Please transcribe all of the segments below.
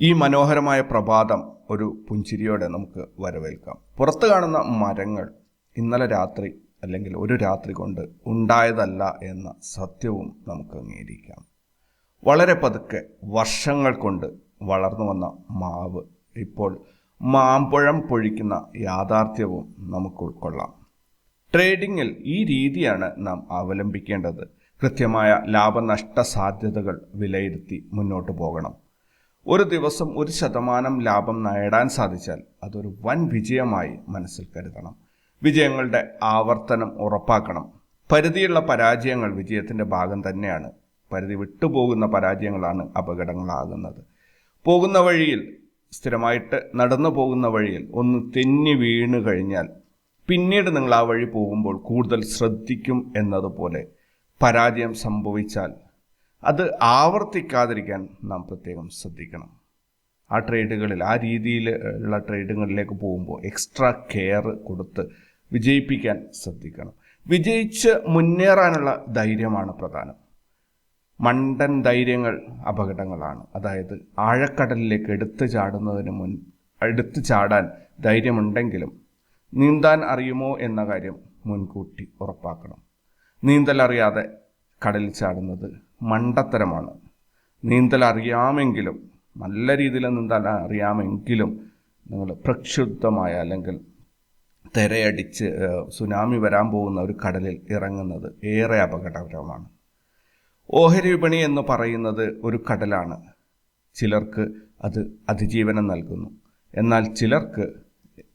ഈ മനോഹരമായ പ്രഭാതം ഒരു പുഞ്ചിരിയോടെ നമുക്ക് വരവേൽക്കാം. പുറത്ത് കാണുന്ന മരങ്ങൾ ഇന്നലെ രാത്രി അല്ലെങ്കിൽ ഒരു രാത്രി കൊണ്ട് ഉണ്ടായതല്ല എന്ന സത്യവും നമുക്ക് അംഗീകരിക്കാം. വളരെ പതുക്കെ വർഷങ്ങൾ കൊണ്ട് വളർന്നു വന്ന മാവ് ഇപ്പോൾ മാമ്പഴം പൊഴിക്കുന്ന യാഥാർത്ഥ്യവും നമുക്ക് ഉൾക്കൊള്ളാം. ട്രേഡിങ്ങിൽ ഈ രീതിയാണ് നാം അവലംബിക്കേണ്ടത്. കൃത്യമായ ലാഭനഷ്ട സാധ്യതകൾ വിലയിരുത്തി മുന്നോട്ട് പോകണം. ഒരു ദിവസം ഒരു ശതമാനം ലാഭം നേടാൻ സാധിച്ചാൽ അതൊരു വൻ വിജയമായി മനസ്സിൽ കരുതണം. വിജയങ്ങളുടെ ആവർത്തനം ഉറപ്പാക്കണം. പരിധിയുള്ള പരാജയങ്ങൾ വിജയത്തിന്റെ ഭാഗം തന്നെയാണ്. പരിധി വിട്ടുപോകുന്ന പരാജയങ്ങളാണ് അപകടങ്ങളാകുന്നത്. പോകുന്ന വഴിയിൽ സ്ഥിരമായിട്ട് നടന്നു പോകുന്ന വഴിയിൽ ഒന്ന് തെന്നി വീണ് കഴിഞ്ഞാൽ പിന്നീട് നിങ്ങൾ ആ വഴി പോകുമ്പോൾ കൂടുതൽ ശ്രദ്ധിക്കും എന്നതുപോലെ പരാജയം സംഭവിച്ചാൽ അത് ആവർത്തിക്കാതിരിക്കാൻ നാം പ്രത്യേകം ശ്രദ്ധിക്കണം. ആ ട്രേഡുകളിൽ ആ രീതിയിൽ ഉള്ള ട്രേഡുകളിലേക്ക് പോകുമ്പോൾ എക്സ്ട്രാ കെയർ കൊടുത്ത് വിജയിപ്പിക്കാൻ ശ്രദ്ധിക്കണം. വിജയിച്ച് മുന്നേറാനുള്ള ധൈര്യമാണ് പ്രധാനം. മണ്ടൻ ധൈര്യങ്ങൾ അപകടങ്ങളാണ്. അതായത് ആഴക്കടലിലേക്ക് എടുത്തു ചാടുന്നതിന് മുൻ എടുത്തു ചാടാൻ ധൈര്യമുണ്ടെങ്കിലും നീന്താൻ അറിയുമോ എന്ന കാര്യം മുൻകൂട്ടി ഉറപ്പാക്കണം. നീന്തൽ അറിയാതെ കടലിൽ ചാടുന്നത് മണ്ടത്തരമാണ്. നീന്തൽ അറിയാമെങ്കിലും നല്ല രീതിയിൽ നീന്താൻ അറിയാമെങ്കിലും നിങ്ങൾ പ്രക്ഷുബ്ധമായ അല്ലെങ്കിൽ തിരയടിച്ച് സുനാമി വരാൻ പോകുന്ന ഒരു കടലിൽ ഇറങ്ങുന്നത് ഏറെ അപകടകരമാണ്. ഓഹരി വിപണി എന്ന് പറയുന്നത് ഒരു കടലാണ്. ചിലർക്ക് അത് അതിജീവനം നൽകുന്നു. എന്നാൽ ചിലർക്ക്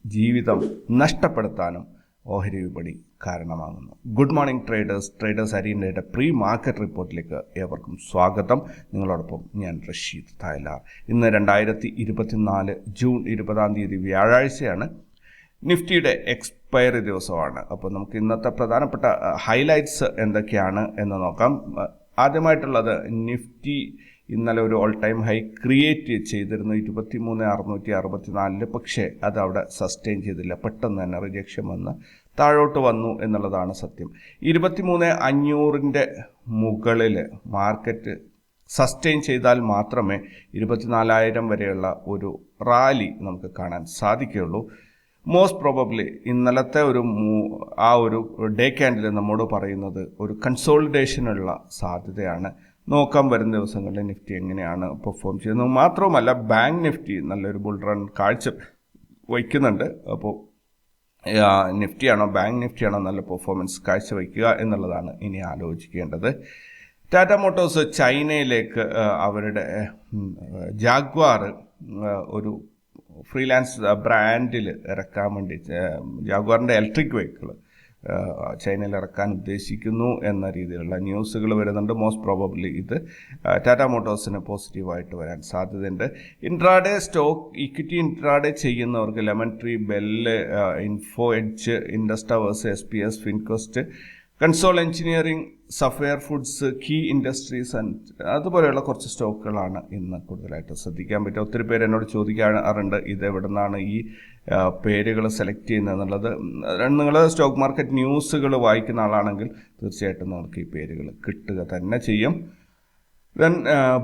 ജീവിതം നഷ്ടപ്പെടുത്താനും ഓഹരി വിപണി കാരണമാകുന്നു. Good morning traders. ട്രേഡേഴ്സ് അരീനയുടെ പ്രീ മാർക്കറ്റ് റിപ്പോർട്ടിലേക്ക് ഏവർക്കും സ്വാഗതം. നിങ്ങളോടൊപ്പം ഞാൻ റഷീദ് തായലാർ. ഇന്ന് രണ്ടായിരത്തി ഇരുപത്തിനാല് ജൂൺ ഇരുപതാം തീയതി വ്യാഴാഴ്ചയാണ് നിഫ്റ്റിയുടെ എക്സ്പയറി ദിവസമാണ്. അപ്പോൾ നമുക്ക് ഇന്നത്തെ പ്രധാനപ്പെട്ട ഹൈലൈറ്റ്സ് എന്തൊക്കെയാണ് എന്ന് നോക്കാം. ആദ്യമായിട്ടുള്ളത് നിഫ്റ്റി ഇന്നലെ ഒരു ഓൾ ടൈം ഹൈ ക്രിയേറ്റ് ചെയ്തിരുന്നു. ഇരുപത്തി മൂന്ന് അറുന്നൂറ്റി അറുപത്തിനാലിൽ പക്ഷേ അത് അവിടെ സസ്റ്റെയിൻ ചെയ്തില്ല. പെട്ടെന്ന് തന്നെ റിജക്ഷൻ വന്ന് താഴോട്ട് വന്നു എന്നുള്ളതാണ് സത്യം. ഇരുപത്തി മൂന്ന് അഞ്ഞൂറിന്റെ മുകളിൽ മാർക്കറ്റ് സസ്റ്റെയിൻ ചെയ്താൽ മാത്രമേ ഇരുപത്തിനാലായിരം വരെയുള്ള ഒരു റാലി നമുക്ക് കാണാൻ സാധിക്കുകയുള്ളൂ. മോസ്റ്റ് പ്രോബബ്ലി ഇന്നലത്തെ ഒരു ആ ഒരു ഡേ ക്യാൻഡിൽ നമ്മോട് പറയുന്നത് ഒരു കൺസോളിഡേഷനുള്ള സാധ്യതയാണ്. നോക്കാൻ വരുന്ന ദിവസങ്ങളിൽ നിഫ്റ്റി എങ്ങനെയാണ് പെർഫോം ചെയ്യുന്നത്? മാത്രവുമല്ല ബാങ്ക് നിഫ്റ്റി നല്ലൊരു ബുൾ റൺ കാഴ്ച വയ്ക്കുന്നുണ്ട്. അപ്പോൾ നിഫ്റ്റിയാണോ ബാങ്ക് നിഫ്റ്റിയാണോ നല്ല പെർഫോമൻസ് കാഴ്ചവെക്കുക എന്നുള്ളതാണ് ഇനി ആലോചിക്കേണ്ടത്. ടാറ്റ മോട്ടോഴ്സ് ചൈനയിലേക്ക് അവരുടെ ജാഗ്വാർ ഒരു ഫ്രീലാൻസ് ബ്രാൻഡിൽ ഇറക്കാൻ വേണ്ടി ജാഗ്വാറിന്റെ ഇലക്ട്രിക് വെഹിക്കിൾ ചൈനയിൽ ഇറക്കാൻ ഉദ്ദേശിക്കുന്നു എന്ന രീതിയിലുള്ള ന്യൂസുകൾ വരുന്നുണ്ട്. മോസ്റ്റ് പ്രോബബ്ലി ഇത് ടാറ്റ മോട്ടോഴ്സിന് പോസിറ്റീവായിട്ട് വരാൻ സാധ്യതയുണ്ട്. ഇൻട്രാഡേ സ്റ്റോക്ക് ഇക്വിറ്റി ഇൻട്രാഡേ ചെയ്യുന്നവർക്ക് lemon tree bell info edge ഇൻഡസ്റ്റവേഴ്സ് S P S ഫിൻകോസ്റ്റ് console engineering sapphire foods KEI industries and അതുപോലെയുള്ള കുറച്ച് സ്റ്റോക്കുകളാണ് ഇന്ന് കൂടുതലായിട്ട് ശ്രദ്ധിക്കാൻ പറ്റുക. ഒത്തിരി പേര് എന്നോട് ചോദിക്കാറുണ്ട് ഇത് എവിടെ നിന്നാണ് ഈ പേരുകൾ സെലക്ട് ചെയ്യുന്നത് എന്നുള്ളത്? നിങ്ങൾ സ്റ്റോക്ക് മാർക്കറ്റ് ന്യൂസുകൾ വായിക്കുന്ന ആളാണെങ്കിൽ തീർച്ചയായിട്ടും നിങ്ങൾക്ക് ഈ പേരുകൾ കിട്ടുക തന്നെ ചെയ്യും. ദെൻ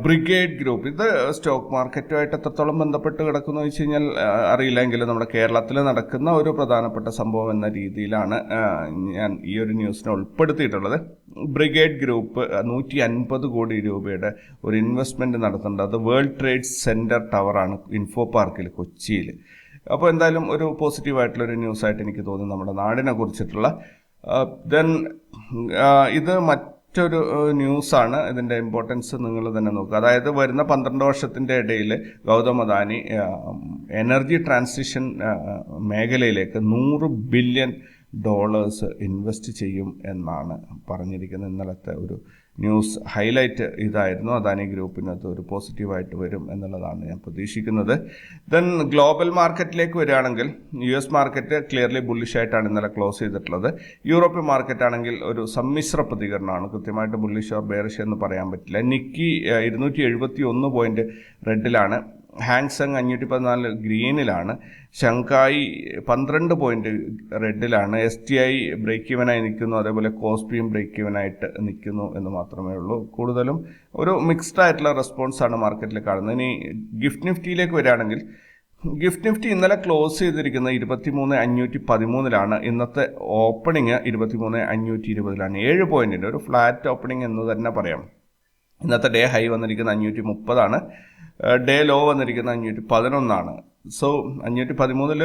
ബ്രിഗേഡ് ഗ്രൂപ്പ് ഇത് സ്റ്റോക്ക് മാർക്കറ്റുമായിട്ട് എത്രത്തോളം ബന്ധപ്പെട്ട് കിടക്കുന്നു വെച്ച് കഴിഞ്ഞാൽ അറിയില്ലെങ്കിലും നമ്മുടെ കേരളത്തിൽ നടക്കുന്ന ഒരു പ്രധാനപ്പെട്ട സംഭവം എന്ന രീതിയിലാണ് ഞാൻ ഈ ഒരു ന്യൂസിനെ ഉൾപ്പെടുത്തിയിട്ടുള്ളത്. ബ്രിഗേഡ് ഗ്രൂപ്പ് നൂറ്റി അൻപത് കോടി രൂപയുടെ ഒരു ഇൻവെസ്റ്റ്മെന്റ് നടത്തുന്നുണ്ട്. അത് വേൾഡ് ട്രേഡ് സെന്റർ ടവറാണ് ഇൻഫോ പാർക്കിൽ കൊച്ചിയിൽ അപ്പോൾ എന്തായാലും ഒരു പോസിറ്റീവായിട്ടുള്ളൊരു ന്യൂസായിട്ട് എനിക്ക് തോന്നി നമ്മുടെ നാടിനെ കുറിച്ചിട്ടുള്ള. ദെൻ ഇത് മറ്റൊരു ന്യൂസാണ്. ഇതിന്റെ ഇമ്പോർട്ടൻസ് നിങ്ങൾ തന്നെ നോക്കുക. അതായത് വരുന്ന പന്ത്രണ്ട് വർഷത്തിന്റെ ഇടയിൽ ഗൗതം അദാനി എനർജി ട്രാൻസിഷൻ മേഖലയിലേക്ക് നൂറ് ബില്യൺ ഡോളേഴ്സ് ഇൻവെസ്റ്റ് ചെയ്യും എന്നാണ് പറഞ്ഞിരിക്കുന്നത് ഇന്നലത്തെ ഒരു ന്യൂസ് ഹൈലൈറ്റ് ഇതായിരുന്നു. അദാനി ഗ്രൂപ്പിനകത്ത് ഒരു പോസിറ്റീവായിട്ട് വരും എന്നുള്ളതാണ് ഞാൻ പ്രതീക്ഷിക്കുന്നത്. ദെൻ ഗ്ലോബൽ മാർക്കറ്റിലേക്ക് വരികയാണെങ്കിൽ യു എസ് മാർക്കറ്റ് ക്ലിയർലി ബുള്ളിഷായിട്ടാണ് ഇന്നലെ ക്ലോസ് ചെയ്തിട്ടുള്ളത്. യൂറോപ്യൻ മാർക്കറ്റ് ആണെങ്കിൽ ഒരു സമ്മിശ്ര പ്രതികരണമാണ്. കൃത്യമായിട്ട് ബുള്ളിഷ് ഓർ ബെയറിഷ് എന്ന് പറയാൻ പറ്റില്ല. നിക്കി ഇരുന്നൂറ്റി എഴുപത്തി ഒന്ന് പോയിന്റ് റെഡിലാണ് ഹാങ്സങ് അഞ്ഞൂറ്റി പതിനാല് ഗ്രീനിലാണ്. ഷങ്കായി പന്ത്രണ്ട് പോയിന്റ് റെഡിലാണ്. എസ് ടി ഐ ബ്രേക്ക് ഇവനായി നിൽക്കുന്നു. അതേപോലെ കോസ്പിയും ബ്രേക്ക് ഇവനായിട്ട് നിൽക്കുന്നു എന്ന് മാത്രമേ ഉള്ളൂ. കൂടുതലും ഒരു മിക്സ്ഡ് ആയിട്ടുള്ള റെസ്പോൺസ് ആണ് മാർക്കറ്റിൽ കാണുന്നത്. ഇനി ഗിഫ്റ്റ് നിഫ്റ്റിയിലേക്ക് വരികയാണെങ്കിൽ ഗിഫ്റ്റ് നിഫ്റ്റി ഇന്നലെ ക്ലോസ് ചെയ്തിരിക്കുന്നത് ഇരുപത്തിമൂന്ന് അഞ്ഞൂറ്റി പതിമൂന്നിലാണ് ഇന്നത്തെ ഓപ്പണിംഗ് ഇരുപത്തിമൂന്ന് അഞ്ഞൂറ്റി ഇരുപതിലാണ് ഏഴ് പോയിന്റിന്റെ ഒരു ഫ്ലാറ്റ് ഓപ്പണിംഗ് എന്ന് തന്നെ പറയാം. ഇന്നത്തെ ഡേ ഹൈ വന്നിരിക്കുന്ന അഞ്ഞൂറ്റി മുപ്പതാണ് ഡേ ലോ വന്നിരിക്കുന്നത് അഞ്ഞൂറ്റി പതിനൊന്നാണ്. സോ അഞ്ഞൂറ്റി പതിമൂന്നിൽ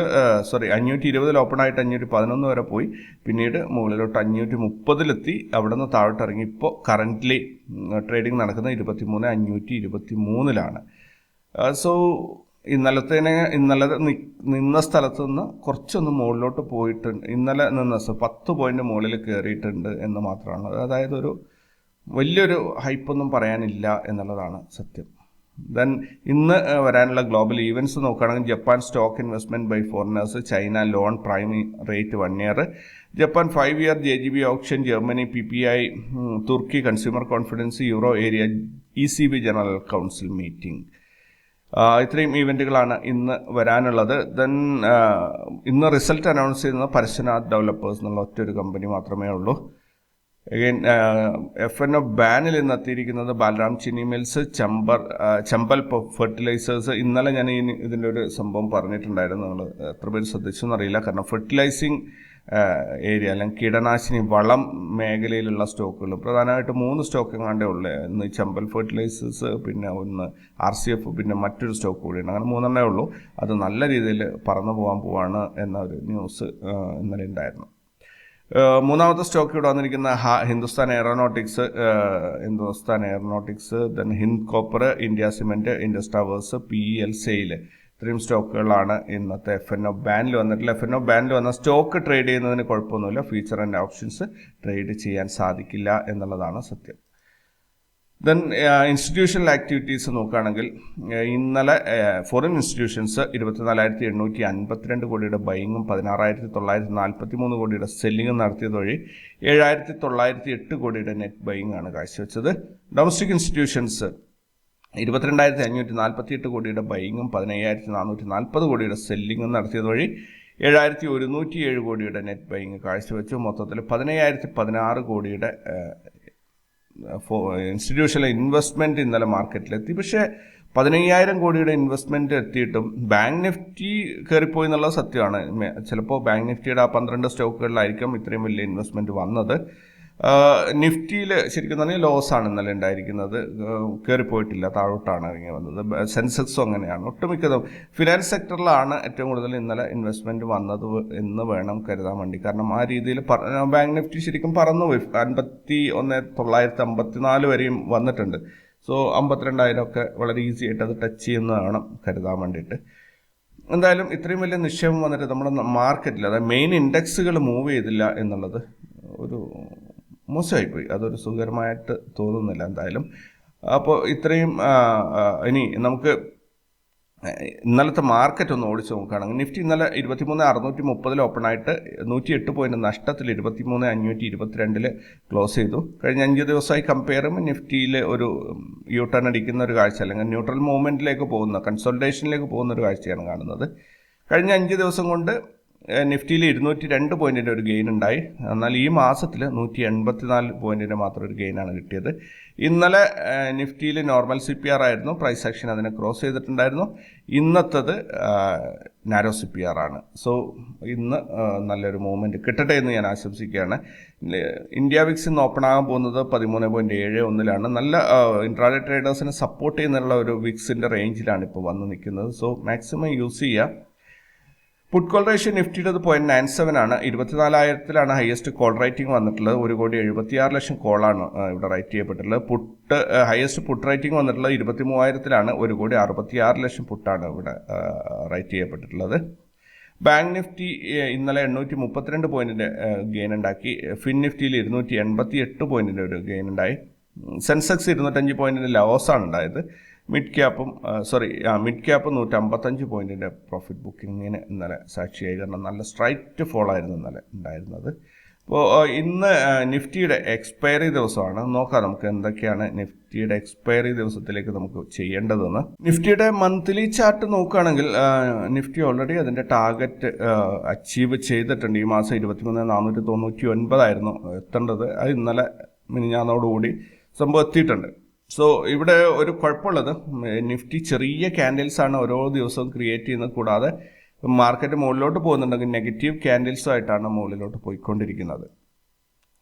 സോറി അഞ്ഞൂറ്റി ഇരുപതിൽ ഓപ്പൺ ആയിട്ട് അഞ്ഞൂറ്റി പതിനൊന്ന് വരെ പോയി. പിന്നീട് മുകളിലോട്ട് അഞ്ഞൂറ്റി മുപ്പതിലെത്തി അവിടെ നിന്ന് താഴോട്ട് ഇറങ്ങി ഇപ്പോൾ കറന്റ്ലി ട്രേഡിംഗ് നടക്കുന്നത് ഇരുപത്തി മൂന്ന് അഞ്ഞൂറ്റി ഇരുപത്തി മൂന്നിലാണ് സോ ഇന്നലത്തേനെ ഇന്നലെ നിന്ന സ്ഥലത്ത് നിന്ന് കുറച്ചൊന്ന് മുകളിലോട്ട് പോയിട്ടുണ്ട്. ഇന്നലെ നിന്ന പത്ത് പോയിന്റ് മുകളിൽ കയറിയിട്ടുണ്ട് എന്ന് മാത്രമാണ്. അതായത് ഒരു വലിയൊരു ഹൈപ്പൊന്നും പറയാനില്ല എന്നുള്ളതാണ് സത്യം. ദെൻ ഇന്ന് വരാനുള്ള ഗ്ലോബൽ ഈവന്റ്സ് നോക്കുകയാണെങ്കിൽ Japan stock investment by foreigners China loan prime rate one year Japan five year J G B option Germany P P I Turkey consumer confidence euro area E C B general council meeting ഇത്രയും ഈവന്റുകളാണ് ഇന്ന് വരാനുള്ളത്. Then ഇന്ന് result announce ചെയ്യുന്നത് പരശുനാഥ് developers എന്നുള്ള ഒറ്റൊരു company മാത്രമേ ഉള്ളൂ. അഗൈൻ എഫ് എൻ ഒ ബാനിൽ ഇന്ന് എത്തിയിരിക്കുന്നത് ബാലറാം ചിനി മിൽസ് ചമ്പർ ചമ്പൽ ഫെർട്ടിലൈസേഴ്സ് ഇന്നലെ ഞാൻ ഈ ഇതിന്റെ ഒരു സംഭവം പറഞ്ഞിട്ടുണ്ടായിരുന്നു. നിങ്ങൾ എത്ര പേര് ശ്രദ്ധിച്ചു എന്നറിയില്ല. കാരണം ഫെർട്ടിലൈസിങ് ഏരിയ അല്ലെങ്കിൽ കീടനാശിനി വളം മേഖലയിലുള്ള സ്റ്റോക്കുകൾ. പ്രധാനമായിട്ട് മൂന്ന് സ്റ്റോക്ക് എങ്ങാണ്ടേ ഉള്ളൂ ഇന്ന് ചമ്പൽ ഫെർട്ടിലൈസേഴ്സ് പിന്നെ ഒന്ന് ആർ സി എഫ് പിന്നെ മറ്റൊരു സ്റ്റോക്ക് കൂടിയുണ്ട്. അങ്ങനെ മൂന്നെണ്ണേ ഉള്ളൂ. അത് നല്ല രീതിയിൽ പറന്നു പോകാൻ പോവാണ് എന്ന ഒരു ന്യൂസ് ഇന്നലെ ഉണ്ടായിരുന്നു. മൂന്നാമത്തെ സ്റ്റോക്ക് ഇവിടെ വന്നിരിക്കുന്ന Hindustan aeronautics Hindustan aeronautics then Hind copper India cement Indus towers P L sail ഇത്രയും സ്റ്റോക്കുകളാണ് ഇന്നത്തെ എഫ് എൻ ഒ ബാനിൽ വന്നിട്ടില്ല എഫ് എൻ ഒ ബാനിൽ വന്ന സ്റ്റോക്ക് ട്രേഡ് ചെയ്യുന്നതിന് കുഴപ്പമൊന്നുമില്ല. ഫ്യൂച്ചർ ആൻഡ് ഓപ്ഷൻസ് ട്രേഡ് ചെയ്യാൻ സാധിക്കില്ല എന്നുള്ളതാണ് സത്യം. ദെൻ ഇൻസ്റ്റിറ്റ്യൂഷണൽ ആക്ടിവിറ്റീസ് നോക്കുകയാണെങ്കിൽ uh, ഇന്നലെ ഫോറിൻ ഇൻസ്റ്റിറ്റ്യൂഷൻസ് ഇരുപത്തിനാലായിരത്തി എണ്ണൂറ്റി അൻപത്തിരണ്ട് കോടിയുടെ ബൈങ്ങും പതിനാറായിരത്തി തൊള്ളായിരത്തി നാൽപ്പത്തി മൂന്ന് കോടിയുടെ സെല്ലിങ്ങും നടത്തിയത് വഴി ഏഴായിരത്തി തൊള്ളായിരത്തി എട്ട് കോടിയുടെ നെറ്റ് ബൈങ് ആണ് കാഴ്ചവെച്ചത്. ഡൊമസ്റ്റിക് ഇൻസ്റ്റിറ്റ്യൂഷൻസ് ഇരുപത്തിരണ്ടായിരത്തി അഞ്ഞൂറ്റി നാൽപ്പത്തി എട്ട് കോടിയുടെ ബൈങ്ങും പതിനയ്യായിരത്തി നാനൂറ്റി നാൽപ്പത് കോടിയുടെ സെല്ലിങ്ങും നടത്തിയത് വഴി ഏഴായിരത്തി ഒരുന്നൂറ്റി ഏഴ് കോടിയുടെ നെറ്റ് ബൈങ് കാഴ്ചവെച്ചു. മൊത്തത്തിൽ പതിനയ്യായിരത്തി പതിനാറ് കോടിയുടെ ഏഹ്, ഇൻസ്റ്റിറ്റ്യൂഷണൽ ഇൻവെസ്റ്റ്മെന്റ് ഇന്നലെ മാർക്കറ്റിലെത്തി. പക്ഷേ പതിനയ്യായിരം കോടിയുടെ ഇൻവെസ്റ്റ്മെന്റ് എത്തിയിട്ടും ബാങ്ക് നിഫ്റ്റി കയറിപ്പോയി എന്നുള്ളത് സത്യമാണ്. ചിലപ്പോൾ ബാങ്ക് നിഫ്റ്റിയുടെ ആ പന്ത്രണ്ട് സ്റ്റോക്കുകളിലായിരിക്കും ഇത്രയും വലിയ ഇൻവെസ്റ്റ്മെന്റ് വന്നത്. നിഫ്റ്റിയിൽ ശരിക്കും പറഞ്ഞാൽ ലോസ് ആണ് ഇന്നലെ ഉണ്ടായിരിക്കുന്നത്. കയറിപ്പോയിട്ടില്ല താഴോട്ടാണ് ഇറങ്ങി വന്നത്. സെൻസെക്സും അങ്ങനെയാണ്. ഒട്ടുമിക്കതും ഫിനാൻസ് സെക്ടറിലാണ് ഏറ്റവും കൂടുതൽ ഇന്നലെ ഇൻവെസ്റ്റ്മെന്റ് വന്നത് എന്ന് വേണം കരുതാൻ വേണ്ടി. കാരണം ആ രീതിയിൽ ബാങ്ക് നിഫ്റ്റി ശരിക്കും പറന്നുപോയി അൻപത്തി ഒന്ന് തൊള്ളായിരത്തി അമ്പത്തിനാല് വരെയും വന്നിട്ടുണ്ട്. സോ അമ്പത്തിരണ്ടായിരം ഒക്കെ വളരെ ഈസി ആയിട്ട് അത് ടച്ച് ചെയ്യുന്ന വേണം കരുതാൻ വേണ്ടിയിട്ട്. എന്തായാലും ഇത്രയും വലിയ നിക്ഷേപം വന്നിട്ട് നമ്മുടെ മാർക്കറ്റിൽ അതായത് മെയിൻ ഇൻഡെക്സുകൾ മൂവ് ചെയ്തില്ല എന്നുള്ളത് ഒരു മോശമായിപ്പോയി. അതൊരു സുഖകരമായിട്ട് തോന്നുന്നില്ല എന്തായാലും. അപ്പോൾ ഇത്രയും ഇനി നമുക്ക് ഇന്നലത്തെ മാർക്കറ്റ് ഒന്ന് ഓടിച്ച് നോക്കുകയാണെങ്കിൽ നിഫ്റ്റി ഇന്നലെ ഇരുപത്തിമൂന്ന് അറുന്നൂറ്റി മുപ്പതിൽ ഓപ്പൺ ആയിട്ട് നൂറ്റി എട്ട് പോയിന്റ് നഷ്ടത്തിൽ ഇരുപത്തിമൂന്ന് അഞ്ഞൂറ്റി ഇരുപത്തിരണ്ടിൽ ക്ലോസ് ചെയ്തു. കഴിഞ്ഞ അഞ്ച് ദിവസമായി കമ്പയർ ചെയ്യുമ്പോൾ നിഫ്റ്റിയിൽ ഒരു യു ടേൺ അടിക്കുന്ന ഒരു കാഴ്ച അല്ലെങ്കിൽ ന്യൂട്രൽ മൂവ്മെന്റിലേക്ക് പോകുന്ന കൺസോൾട്ടേഷനിലേക്ക് പോകുന്ന ഒരു കാഴ്ചയാണ് കാണുന്നത്. കഴിഞ്ഞ അഞ്ച് ദിവസം കൊണ്ട് നിഫ്റ്റിയിൽ ഇരുന്നൂറ്റി രണ്ട് പോയിന്റിന്റെ ഒരു ഗെയിൻ ഉണ്ടായി. എന്നാൽ ഈ മാസത്തിൽ നൂറ്റി എൺപത്തിനാല് പോയിന്റിന്റെ മാത്രം ഒരു ഗെയിനാണ് കിട്ടിയത്. ഇന്നലെ നിഫ്റ്റിയിൽ നോർമൽ സി പി ആർ ആയിരുന്നു. പ്രൈസ് ആക്ഷൻ അതിനെ ക്രോസ് ചെയ്തിട്ടുണ്ടായിരുന്നു. ഇന്നത്തത് നാരോ സി പി ആർ ആണ്. സോ ഇന്ന് നല്ലൊരു മൂവ്മെന്റ് കിട്ടട്ടെ എന്ന് ഞാൻ ആശംസിക്കുകയാണ്. ഇന്ത്യ വിക്സ് ഇന്ന് ഓപ്പൺ ആകാൻ പോകുന്നത് പതിമൂന്ന് പോയിന്റ് ഏഴ് ഒന്നിലാണ്. നല്ല ഇൻട്രാഡേ ട്രേഡേഴ്സിനെ സപ്പോർട്ട് ചെയ്യുന്നുള്ള ഒരു വിക്സിന്റെ റേഞ്ചിലാണ് ഇപ്പോൾ വന്ന് നിൽക്കുന്നത്. സോ മാക്സിമം യൂസ് ചെയ്യുക പുട്ട് കോൾ റേഷ്യോ നിഫ്റ്റിയുടെ പോയിന്റ് നയൻ സെവൻ ആണ്. ഇരുപത്തിനാലായിരത്തിലാണ് ഹയസ്റ്റ് കോൾ റൈറ്റിംഗ് വന്നിട്ടുള്ളത്. ഒരു കോടി എഴുപത്തിയാറ് ലക്ഷം കോളാണ് ഇവിടെ റൈറ്റ് ചെയ്യപ്പെട്ടിട്ടുള്ളത്. പുട്ട് ഹയസ്റ്റ് പുട്ട് റൈറ്റിംഗ് വന്നിട്ടുള്ളത് ഇരുപത്തി മൂവായിരത്തിലാണ് ഒരു കോടി അറുപത്തിയാറ് ലക്ഷം പുട്ടാണ് ഇവിടെ റൈറ്റ് ചെയ്യപ്പെട്ടിട്ടുള്ളത്. ബാങ്ക് നിഫ്റ്റി ഇന്നലെ എണ്ണൂറ്റി മുപ്പത്തിരണ്ട് പോയിന്റിന്റെ ഗെയിൻ ഉണ്ടാക്കി. ഫിൻ നിഫ്റ്റിയിൽ ഇരുന്നൂറ്റി എൺപത്തി എട്ട് പോയിന്റിന്റെ ഒരു ഗെയിൻ ഉണ്ടായി. സെൻസെക്സ് ഇരുന്നൂറ്റഞ്ച് പോയിന്റിന്റെ ആണ് ഉണ്ടായത്. മിഡ് ക്യാപ്പും സോറി മിഡ് ക്യാപ്പ് നൂറ്റമ്പത്തഞ്ച് പോയിന്റിന്റെ പ്രോഫിറ്റ് ബുക്കിങ്ങിന് ഇന്നലെ സാക്ഷിയായി. കാരണം നല്ല സ്ട്രൈറ്റ് ഫോൾ ആയിരുന്നു ഇന്നലെ ഉണ്ടായിരുന്നത്. അപ്പോൾ ഇന്ന് നിഫ്റ്റിയുടെ എക്സ്പയറി ദിവസമാണ്. നോക്കാം നമുക്ക് എന്തൊക്കെയാണ് നിഫ്റ്റിയുടെ എക്സ്പയറി ദിവസത്തിലേക്ക് നമുക്ക് ചെയ്യേണ്ടതെന്ന്. നിഫ്റ്റിയുടെ മന്ത്ലി ചാർട്ട് നോക്കുകയാണെങ്കിൽ നിഫ്റ്റി ഓൾറെഡി അതിന്റെ ടാർഗറ്റ് അച്ചീവ് ചെയ്തിട്ടുണ്ട്. ഈ മാസം ഇരുപത്തിമൂന്ന് നാനൂറ്റി തൊണ്ണൂറ്റി ഒൻപതായിരുന്നു എത്തേണ്ടത്. അത് ഇന്നലെ മിനിഞ്ഞാന്നോടുകൂടി സംഭവം എത്തിയിട്ടുണ്ട്. സോ ഇവിടെ ഒരു കുഴപ്പമുള്ളത് നിഫ്റ്റി ചെറിയ ക്യാൻഡിൽസ് ആണ് ഓരോ ദിവസവും ക്രിയേറ്റ് ചെയ്യുന്നത്. കൂടാതെ മാർക്കറ്റ് മുകളിലോട്ട് പോകുന്നുണ്ടെങ്കിൽ നെഗറ്റീവ് ക്യാൻഡിൽസുമായിട്ടാണ് മുകളിലോട്ട് പോയിക്കൊണ്ടിരിക്കുന്നത്.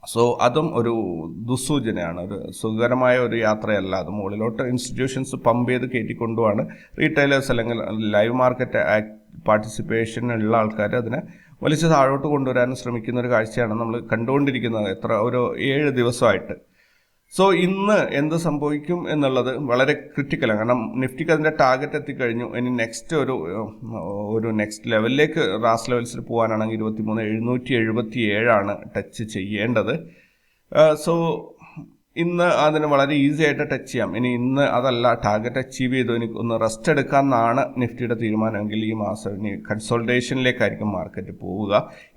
സോ അതും ഒരു ദുസ്സൂചനയാണ്. ഒരു സുഖകരമായ ഒരു യാത്രയല്ല. അത് മുകളിലോട്ട് ഇൻസ്റ്റിറ്റ്യൂഷൻസ് പമ്പ് ചെയ്ത് കയറ്റിക്കൊണ്ടുമാണ് റീറ്റെയിലേഴ്സ് അല്ലെങ്കിൽ ലൈവ് മാർക്കറ്റ് പാർട്ടിസിപ്പേഷൻ ഉള്ള ആൾക്കാർ അതിനെ വലിച്ച് താഴോട്ട് കൊണ്ടുവരാൻ ശ്രമിക്കുന്ന ഒരു കാഴ്ചയാണ് നമ്മൾ കണ്ടുകൊണ്ടിരിക്കുന്നത്. എത്ര ഒരു ഏഴ് ദിവസമായിട്ട്. സോ ഇന്ന് എന്ത് സംഭവിക്കും എന്നുള്ളത് വളരെ ക്രിട്ടിക്കലാണ് കാരണം നിഫ്റ്റിക്ക് അതിന്റെ ടാർഗറ്റ് എത്തിക്കഴിഞ്ഞു. ഇനി നെക്സ്റ്റ് ഒരു ഒരു നെക്സ്റ്റ് ലെവലിലേക്ക് റാസ് ലെവൽസിൽ പോകാനാണെങ്കിൽ ഇരുപത്തി മൂന്ന് എഴുന്നൂറ്റി എഴുപത്തി ഏഴാണ് ടച്ച് ചെയ്യേണ്ടത് സോ ഇന്ന് അതിന് വളരെ ഈസി ആയിട്ട് ടച്ച് ചെയ്യാം. ഇനി ഇന്ന് അതല്ല ടാർഗറ്റ് അച്ചീവ് ചെയ്തു. എനിക്ക് ഒന്ന് റെസ്റ്റ് എടുക്കാമെന്നാണ് നിഫ്റ്റിയുടെ തീരുമാനമെങ്കിൽ ഈ മാസം ഇനി കൺസോൾട്ടേഷനിലേക്കായിരിക്കും മാർക്കറ്റ് പോവുക.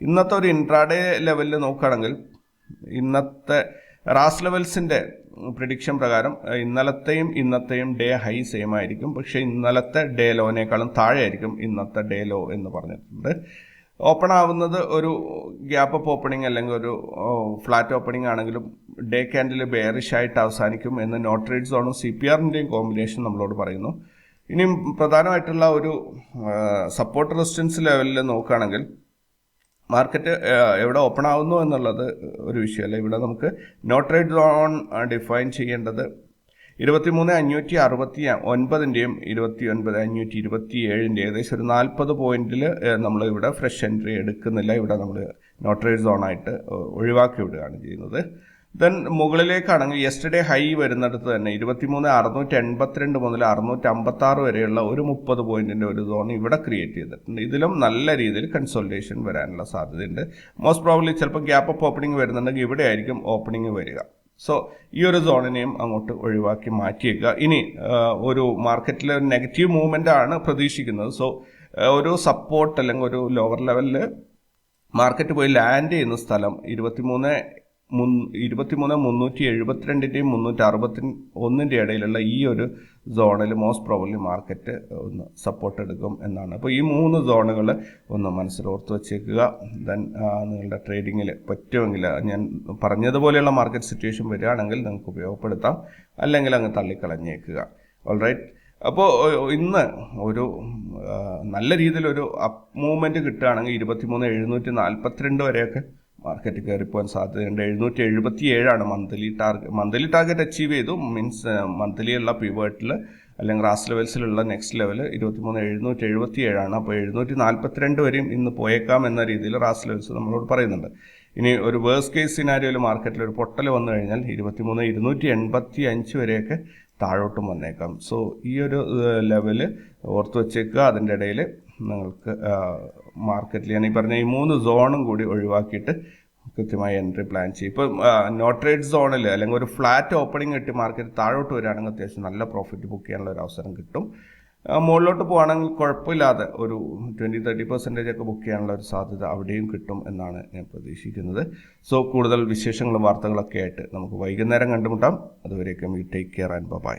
ഇന്നത്തെ ഒരു ഇൻട്രാഡേ ലെവലിൽ നോക്കുകയാണെങ്കിൽ ഇന്നത്തെ റാസ് ലെവൽസിന്റെ പ്രിഡിക്ഷൻ പ്രകാരം ഇന്നലത്തെയും ഇന്നത്തെയും ഡേ ഹൈ സെയിം ആയിരിക്കും. പക്ഷേ ഇന്നലത്തെ ഡേ ലോനേക്കാളും താഴെ ആയിരിക്കും ഇന്നത്തെ ഡേ ലോ എന്ന് പറഞ്ഞിട്ടുണ്ട്. ഓപ്പൺ ആവുന്നത് ഒരു ഗ്യാപ്പ് അപ്പ് ഓപ്പണിംഗ് അല്ലെങ്കിൽ ഒരു ഫ്ലാറ്റ് ഓപ്പണിംഗ് ആണെങ്കിലും ഡേ ക്യാൻഡിൽ ബെയറിഷ് ആയിട്ട് അവസാനിക്കും എന്ന് നോട്ട് റേഡ് സോണും സി പി ആറിന്റെയും കോമ്പിനേഷൻ നമ്മളോട് പറയുന്നു. ഇനിയും പ്രധാനമായിട്ടുള്ള ഒരു സപ്പോർട്ട് റെസിസ്റ്റൻസ് ലെവലിൽ നോക്കുകയാണെങ്കിൽ മാർക്കറ്റ് എവിടെ ഓപ്പൺ ആവുന്നു എന്നുള്ളത് ഒരു വിഷയമല്ല ഇവിടെ നമുക്ക് നോട്ട് റേറ്റ് സോൺ ഡിഫൈൻ ചെയ്യേണ്ടത് ഇരുപത്തിമൂന്ന് അഞ്ഞൂറ്റി അറുപത്തി ഒൻപതിന്റെയും ഇരുപത്തി ഒൻപത് അഞ്ഞൂറ്റി ഇരുപത്തി ഏഴിന്റെ ഏകദേശം ഒരു നാൽപ്പത് പോയിന്റിൽ നമ്മൾ ഇവിടെ ഫ്രഷ് എൻട്രി എടുക്കുന്നില്ല. ഇവിടെ നമ്മൾ നോട്ട് റേറ്റ് സോണായിട്ട് ഒഴിവാക്കി വിടുകയാണ് ചെയ്യുന്നത്. ദെൻ മുകളിലേക്കാണെങ്കിൽ യെസ്റ്റർഡേ ഹൈ വരുന്നിടത്ത് തന്നെ ഇരുപത്തിമൂന്ന് അറുന്നൂറ്റി എൺപത്തിരണ്ട് മുതൽ അറുന്നൂറ്റി അമ്പത്തി ആറ് വരെയുള്ള ഒരു മുപ്പത് പോയിന്റിന്റെ ഒരു സോൺ ഇവിടെ ക്രിയേറ്റ് ചെയ്തിട്ടുണ്ട്. ഇതിലും നല്ല രീതിയിൽ കൺസോൾട്ടേഷൻ വരാനുള്ള സാധ്യതയുണ്ട്. മോസ്റ്റ് പ്രോബ്ലി ചിലപ്പോൾ ഗ്യാപ്പ് അപ്പ് ഓപ്പണിംഗ് വരുന്നുണ്ടെങ്കിൽ ഇവിടെ ആയിരിക്കും ഓപ്പണിംഗ് വരിക. സോ ഈ ഒരു സോണിനെയും അങ്ങോട്ട് ഒഴിവാക്കി മാറ്റിയേക്കുക. ഇനി ഒരു മാർക്കറ്റിൽ ഒരു നെഗറ്റീവ് മൂവ്മെന്റ് ആണ് പ്രതീക്ഷിക്കുന്നത്. സോ ഒരു സപ്പോർട്ട് അല്ലെങ്കിൽ ഒരു ലോവർ ലെവലിൽ മാർക്കറ്റ് പോയി ലാൻഡ് ചെയ്യുന്ന സ്ഥലം ഇരുപത്തിമൂന്ന് മുൻ ഇരുപത്തിമൂന്ന് മുന്നൂറ്റി എഴുപത്തിരണ്ടിന്റെയും മുന്നൂറ്റി അറുപത്തി ഒന്നിന്റെ ഇടയിലുള്ള ഈ ഒരു സോണിൽ മോസ്റ്റ് പ്രോബ്ലി മാർക്കറ്റ് ഒന്ന് സപ്പോർട്ട് എടുക്കും എന്നാണ്. അപ്പോൾ ഈ മൂന്ന് സോണുകൾ ഒന്ന് മനസ്സിൽ ഓർത്ത് വച്ചേക്കുക. ദെൻ നിങ്ങളുടെ ട്രേഡിങ്ങിൽ പറ്റുമെങ്കിൽ ഞാൻ പറഞ്ഞതുപോലെയുള്ള മാർക്കറ്റ് സിറ്റുവേഷൻ വരികയാണെങ്കിൽ നിങ്ങൾക്ക് ഉപയോഗപ്പെടുത്താം. അല്ലെങ്കിൽ അങ്ങ് തള്ളിക്കളഞ്ഞേക്കുക. ഓൾറൈറ്റ് അപ്പോൾ ഇന്ന് ഒരു നല്ല രീതിയിലൊരു അപ് മൂവ്മെന്റ് കിട്ടുകയാണെങ്കിൽ ഇരുപത്തിമൂന്ന് എഴുന്നൂറ്റി നാൽപ്പത്തിരണ്ട് വരെയൊക്കെ മാർക്കറ്റ് കയറിപ്പോകാൻ സാധ്യതയുണ്ട് എഴുന്നൂറ്റി എഴുപത്തി ഏഴാണ് monthly target monthly target achieve ചെയ്തു. മീൻസ് മന്ത്ലി ഉള്ള പിവേർട്ടിൽ അല്ലെങ്കിൽ റാസ് ലെവൽസിലുള്ള നെക്സ്റ്റ് ലെവൽ ഇരുപത്തിമൂന്ന് എഴുന്നൂറ്റി എഴുപത്തി ഏഴാണ് അപ്പോൾ എഴുന്നൂറ്റി നാൽപ്പത്തിരണ്ട് വരെയും ഇന്ന് പോയേക്കാം എന്ന രീതിയിൽ റാസ് ലെവൽസ് നമ്മളോട് പറയുന്നുണ്ട്. ഇനി ഒരു വേഴ്സ് കേസ് സിനാരിയോയിൽ മാർക്കറ്റിൽ ഒരു പൊട്ടൽ വന്നു കഴിഞ്ഞാൽ ഇരുപത്തിമൂന്ന് ഇരുന്നൂറ്റി എൺപത്തി അഞ്ച് വരെയൊക്കെ താഴോട്ടും വന്നേക്കാം. സോ ഈ ഒരു ലെവൽ ഓർത്ത് വെച്ചേക്കുക. അതിന്റെ ഇടയിൽ നിങ്ങൾക്ക് മാർക്കറ്റിൽ ഞാൻ ഈ പറഞ്ഞ ഈ മൂന്ന് സോണും കൂടി ഒഴിവാക്കിയിട്ട് കൃത്യമായി എൻട്രി പ്ലാൻ ചെയ്യും. ഇപ്പം നോട്ട് റേറ്റ് സോണിൽ അല്ലെങ്കിൽ ഒരു ഫ്ലാറ്റ് ഓപ്പണിംഗ് കിട്ടി മാർക്കറ്റ് താഴോട്ട് വരികയാണെങ്കിൽ അത്യാവശ്യം നല്ല പ്രോഫിറ്റ് ബുക്ക് ചെയ്യാനുള്ള ഒരു അവസരം കിട്ടും. മുകളിലോട്ട് പോകുകയാണെങ്കിൽ കുഴപ്പമില്ലാതെ ഒരു ട്വന്റി തേർട്ടി പെർസെന്റേജ് ഒക്കെ ബുക്ക് ചെയ്യാനുള്ള ഒരു സാധ്യത അവിടെയും കിട്ടും എന്നാണ് ഞാൻ പ്രതീക്ഷിക്കുന്നത്. സോ കൂടുതൽ വിശേഷങ്ങളും വാർത്തകളൊക്കെ ആയിട്ട് നമുക്ക് വൈകുന്നേരം കണ്ടുമുട്ടാം. അതുവരേക്കും you take care and bye